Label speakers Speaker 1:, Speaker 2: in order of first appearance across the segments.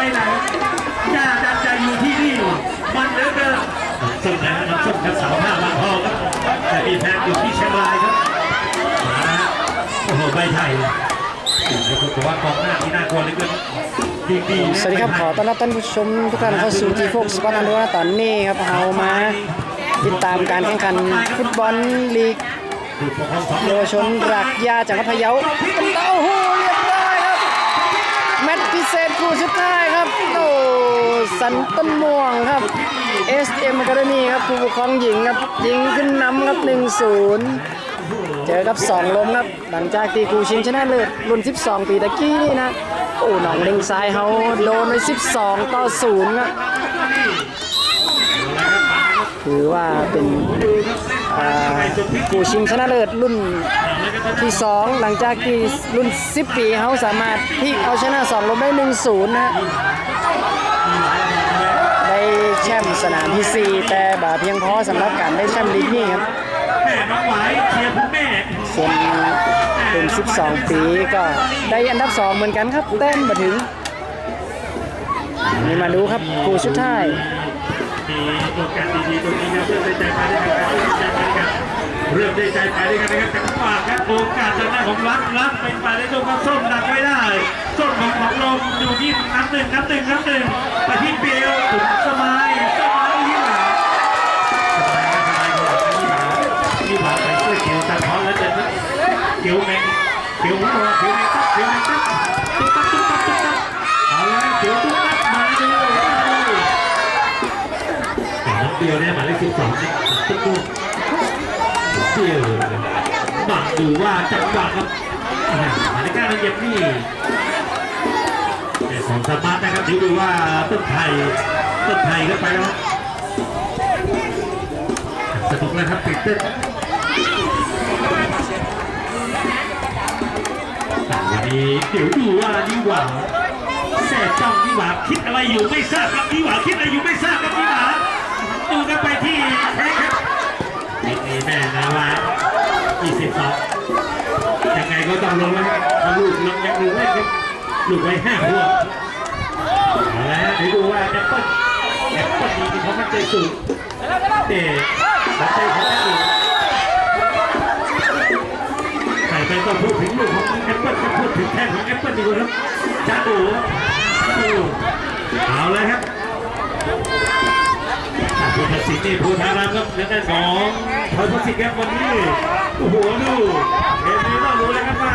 Speaker 1: ไปไหนย่าดันใจอยู่ที่นี่มันเหลือเกิน
Speaker 2: ส้มนะน้ำส้มครับสาวห้าบางทองครับแต่มีแพงอยู่ที่เชียงรายครับมาโอ้โหใบไทยผมว่ากองหน้าที่น่ากลัวเหลือเกินดี
Speaker 3: สวัสดีครับขอต้อนรับท่านผู้ชมทุกท่านเข้าสู่ทีโฟกสปอร์ตอันดูนะตอนนี้ครับเรามาติดตามการแข่งขันฟุตบอลลีกเยาวชนรักยาจังหวัดพะเยาเต้าหูเรียบร้อยครับ แมตช์พิ เศษคู่สุดท้ายครับ โอ้สันต้นม่วงครับ SM Academy ครับผู้ปกครองหญิงครับยิงขึ้นนำครับ 1-0 เจอกับ 2 ลมครับ หลังจากที่กูชิงชนะเลิศรุ่น 12 ปีตะกี้นี่นะ โอ้หนองเล็งซ้ายเขาโดนไป 12 ต่อ 0 ครับถือว่าเป็นอ่าผู้ชิงชนะเลิศรุ่น ที่2หลังจากที่รุ่น 10 ปีเขาสามารถพลิกเอาชนะ2ลมได้ 1-0 นะฮะได้แชมป์สนามที่ 4 แต่บ่าเพียงพอสำหรับการได้แชมป์ลีกนี่ครับ
Speaker 1: แม่น้องไหวเชียร์คุณแม่
Speaker 3: ส่วนรุ่น12 ปีก็ได้อันดับ 2 เหมือนกันครับแต้มมาถึงนี่มาดูครับคู่สุดท้าย
Speaker 1: มีโอกาสดีๆตรงนี้นะเริ่มได้ใจไปด้กันเริ่มได้ใจไปด้กันนะครับจังหวะครับ โอกาสทางด้านของรักรักเป็นไปได้ตรงกับส้มดักไม่ได้ส้มของของลมอยู่ที่น้ำหนึ่งน้ำหนึ่งน้ำหนึ่งไปที่เบลถึงสมัยสมัยที่หลัง
Speaker 2: ที่หมาใส่เสื้อเขียวตาท้อนแล้วจะเขียวแมงเขียวหัวเขียวแมงตับเขียวแมงตับตุ๊กตับตุ๊กตับตุ๊กตับเอาละเขียวตุ๊กตับมาดูมาดูแต่น้ำเดียวเนี่ยหมายเลขสิบสองที่ตุ๊กตุ๊ก ดูว่าจังหวะครับหมายเลขเก้าเหยียบนี่แต่ของสมาร์ทนะครับดูดูว่าต้นไทยต้นไทยเข้าไปแล้วสนุกนะครับตื่นเต้นวันนี้เดี๋ยวดูว่านิหวาแซ่จ้องนิหวาคิดอะไรอยู่ไม่ทราบครับนิหวาคิดอะไรอยู่ไม่ทราบครับนิหวาดูกันไปที่แพ้ครับนี่แม่นะว่า 22ยังไงก็ต้องลงแล้วครับลูกลงยังลูกไม่ครับลูกไว้ห้าหัวเอาละเดี๋ยวดูว่าแอปเปิ้ลแอปเปิ้ลดีที่เขามั่นใจสูงเด็กหัวใจของแม่ดูใครไปต้องพูดถึงลูกของแอปเปิลก็พูดถึงแท่งของแอปเปิลดีกว่าครับจ้าดูดูเอาเลยครับ นี่ผู้ทารัครับและด้านของทอยพสิครับวันนี้โอ้โหดูเกมนี้ต้องรู้เลยครับว่า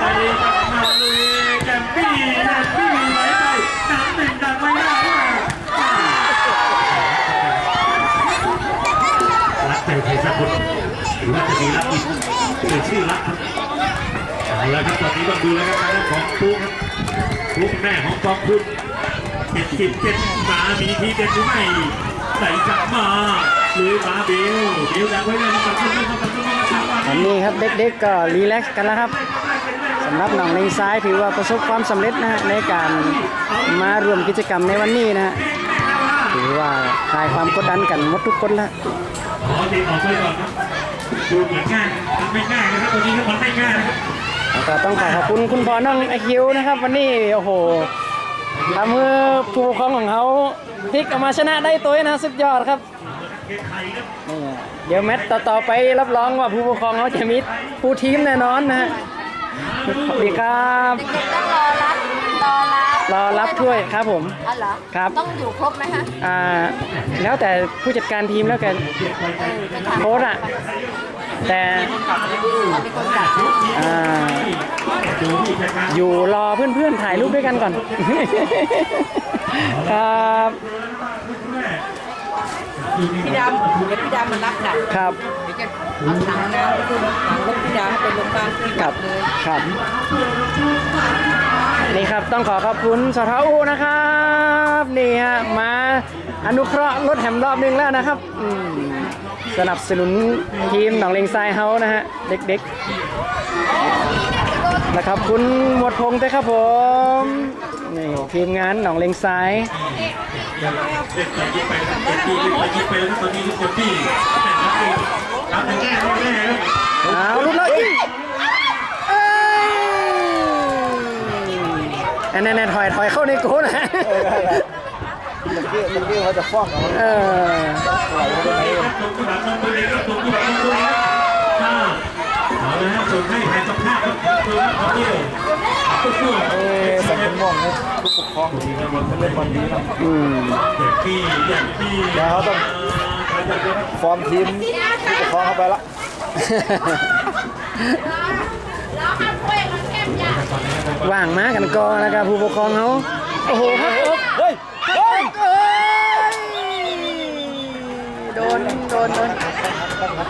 Speaker 2: ไปกับมาเลยแกมปี้แกมปี้ไหลไปน้ำหนึ่งดังไม่ได้ว่ารักใจไทยสักคนหรือว่าจะมีรักอีกเป็นชื่อรักครับเอาละครับตอนนี้ต้องดูแล้วครับทางของปุ๊กครับปุ๊กแม่ของกองทุนเจ็ดสิบเจ็ดมามีทีเด็ดหรือไม่ ใส่กลับมาหรือมาเบลเบลดังไว้เลยนะครับคุณผู้ชมครับคุณผู้ชมครับ
Speaker 3: วันนี้ครับเด็กๆก็รีแลกซ์กันแล้วครับสำหรับหนองเลงซ้ายถือว่าประสบความสำเร็จนะฮะในการมาร่วมกิจกรรมในวันนี้นะฮะถือว่าคลายความกดดันกันหมดทุกคนแล้ว
Speaker 1: ขอเด็กออกไปก่อนครับดูเหมือนง่ายมันไม่ง่ายนะครับตอนนี้ก็มันไม่ง่ายนะครับ
Speaker 3: แล้วก็ต้องขอขอบคุณคุณพ่อน้องไอคิวนะครับวันนี้โอ้โห ทำให้ผู้ปกครองของเขาพลิกออกมาชนะได้ตัวนะสุดยอดครับ
Speaker 1: เกมไทยครับ
Speaker 3: นี่เดี๋ยวแมตต์ต่อๆไปรับรองว่าผู้ปกครองเขาจะมีผู้ทีมแน่นอนนะฮะสวัสดีครับ
Speaker 4: เด็กๆต้องรอรับรอรับ
Speaker 3: รอรับถ้วยครับผม
Speaker 4: อ๋อเหรอ
Speaker 3: ครับ
Speaker 4: ต้องอยู่ครบไหมคะ
Speaker 3: อ่าแล้วแต่ผู้จัดการทีมแล้วกัน
Speaker 4: เออไปถาม
Speaker 3: โค้ชอะ แต่
Speaker 4: เอาเป็นคนจัด
Speaker 3: อ่าอยู่รอเพื่อนๆถ่ายรูปด้วยกันก่อน ครับ
Speaker 5: พี่ดำเดี๋ยวพี่ดำมารับหนัก
Speaker 3: ครับ
Speaker 5: เดี๋ยวจะเอาถังน้ำไปขึ้นถังรถพี่ดำให้ไปโรงพยาบาลที่
Speaker 3: ค
Speaker 5: ก
Speaker 3: รั
Speaker 5: ลั
Speaker 3: บบ
Speaker 5: เลย
Speaker 3: ครับ นี่ครับต้องขอขอบคุณสทอูนะครับ นี่ฮะมาอนุเคราะห์รถแถมรอบหนึงแล้วนะครับอืม สนับสนุนทีมหนองเลงทรายเฮานะฮะ เด็กๆและขอบคุณหมวดพงษ์ด้วยครับผม นี่ทีมงานหนองเลงทราย
Speaker 1: เล่นไปยิงไปแล้วเต็มที่เล่นไปยิงไปแล้วอนนี้เต็มที่แน่แน่ครับ
Speaker 3: เอาลุกแล้วยิงเอ้ยอันนั้นถอยถอยเข้าในโกนะ
Speaker 6: เออนั่นแหละกี้เมื่อกี้เขาจะฟ้องเอา
Speaker 3: เออ
Speaker 6: ปล่อยเขาไปไหน
Speaker 2: ครับส่งผู้หลังลงมือเลยครับส่งผู้หลังลงมือเลยครับอ่าเอาละฮะส่งให้แทนสภาพครับตัวครับเขาเดียว
Speaker 6: เอ้สังคมม่วงนะผู้ปกครองดีนะมันเล่นบอลดีนะ
Speaker 3: อืม
Speaker 6: เดี๋ยวเขาต้องฟอร์มทีมผู้ปกครองเข้าไปละ
Speaker 3: ว่างมากันกอนแล้วก็ผู้ปกครองเขาโอ้โหครับ
Speaker 6: เฮ้ยเฮ้ย
Speaker 3: เอ้ย โดนโดนโดน
Speaker 6: ตั้งหัด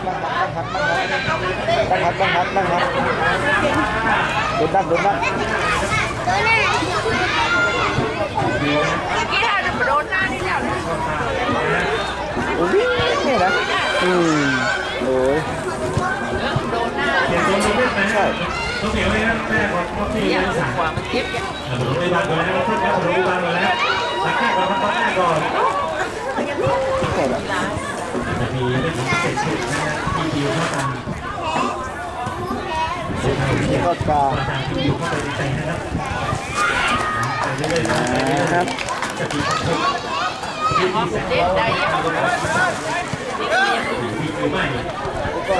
Speaker 6: ตั้งหัดตั้งหัดโดนนักโดนนัก
Speaker 4: กี่ท่าจะโดนหน้านี่แล้ว
Speaker 6: โอ้ยนี่นะ
Speaker 3: อืม
Speaker 6: โจ็
Speaker 5: บเนี่ย
Speaker 2: ผมรู้นก่อนแล้วครับครับผมานก่อนแล้วหลังแรกก่อนครับตอนแรกก่อนจะมีเรื่องของเศษสุดนะฮะที่ดิวเข้าตาม
Speaker 6: นี่ก็กา
Speaker 2: อาจารย์ที่ดิวเข้าไปในใจนะครับไปเรื่อยๆนะไปเรื่อย
Speaker 3: ครับ
Speaker 2: จะมีความทุกข์ที่มีแสง
Speaker 5: เจ็บได้
Speaker 2: มีหรือไม่
Speaker 6: ก็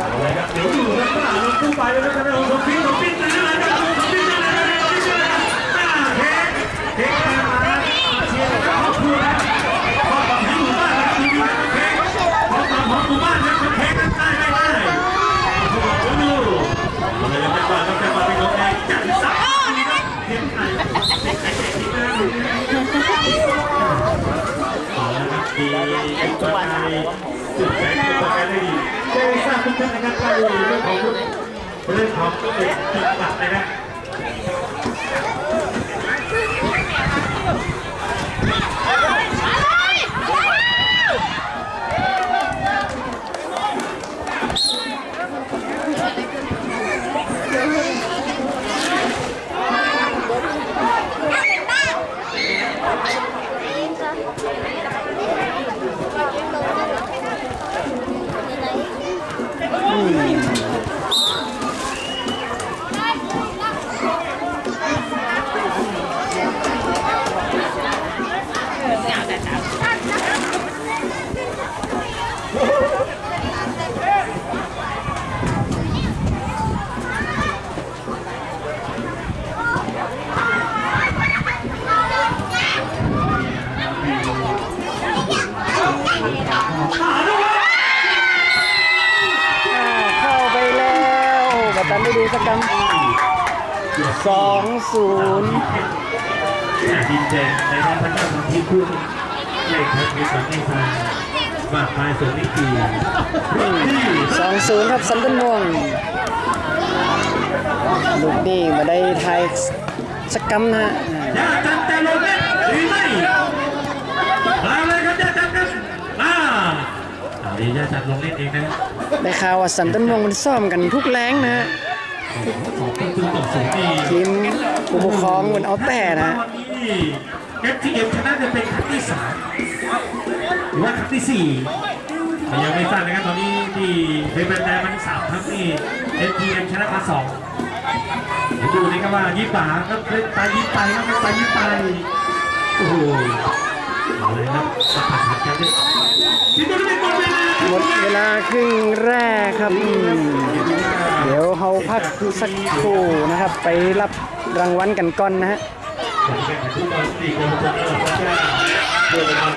Speaker 2: อะไรครับเดี๋ยวอยู่นะป้าลงคู่ไปแล้วนะครับเราลงพิ้งลงพิ้งเลยนะครับลงพิ้งเลยนะครังพิ้งเลยนะครับอ่าเค้กเค้กมาแล้วเชียร์ครอบครัวนะครอบครัวที่หมู่บ้านนะครับดีๆนะครับเค้กครอบครัวของหมู่บ้านนะครับเค้กนั้นได้ไม่ได้โอ้โหอะไรกันเป็นบ้านครับเป็นบ้านเป็นของเองจัดสักดีครับเค้กไข่เค้กไข่เค้กไข่เอาละ ครับดีจุดแสนจุดประกายได้ดีได้ทราบทุกท่านนะครับว่าเรื่องของเรื่องของเด็กจุดหลักเลยนะ
Speaker 3: ครับเข้าไปแล้วโอ้บัต ตันได้ดูสักกำสองศูนย์
Speaker 2: ดินแดงในด้านพระเจ้าของที่คุณเลขทัศน์สังเกตมมากมายส่วนนี้คือที่
Speaker 3: สองศูนย์ครับสันตันม่วง ลูกนี่มาได้ไทยสักกำนะฮะอ่ายา
Speaker 2: จันแต่ลงเล่นหรือไม่มาเลยครับยาจันครับมาเอาดียาจันลงเล่นเองนะ
Speaker 3: ได้ข่าวว่าสันตันม่วงมันซ่อมกันทุกแรงนะฮะ
Speaker 2: สองประตูต่อศูนย์นี่
Speaker 3: ทีมผู้ปกครองมันเอาแต่นะ
Speaker 2: วันนี้เอฟทีเอ็มชนะจะเป็นครั้งที่สามหรือว่าครั้งที่สี่แต่ยังไม่ทราบนะครับตอนนี้ที่เป็นแบนแดมันสามครั้งนี่เอฟทีเอ็มชนะมาสองเดี๋ยวดูนี่ครับว่ายิบป่าก็เป็นไปยิบไปครับเป็นไปยิบไปโอ้โหเอาเลยครับสัมผัสกันด้วยที่ตัวนี้เป็นหมดเวลา
Speaker 3: หมดเวลาครึ่งแรกครับ ดี๋ยวเขาพักสักครู่นะครับ ไปรับรางวัลกันก่อนนะฮะ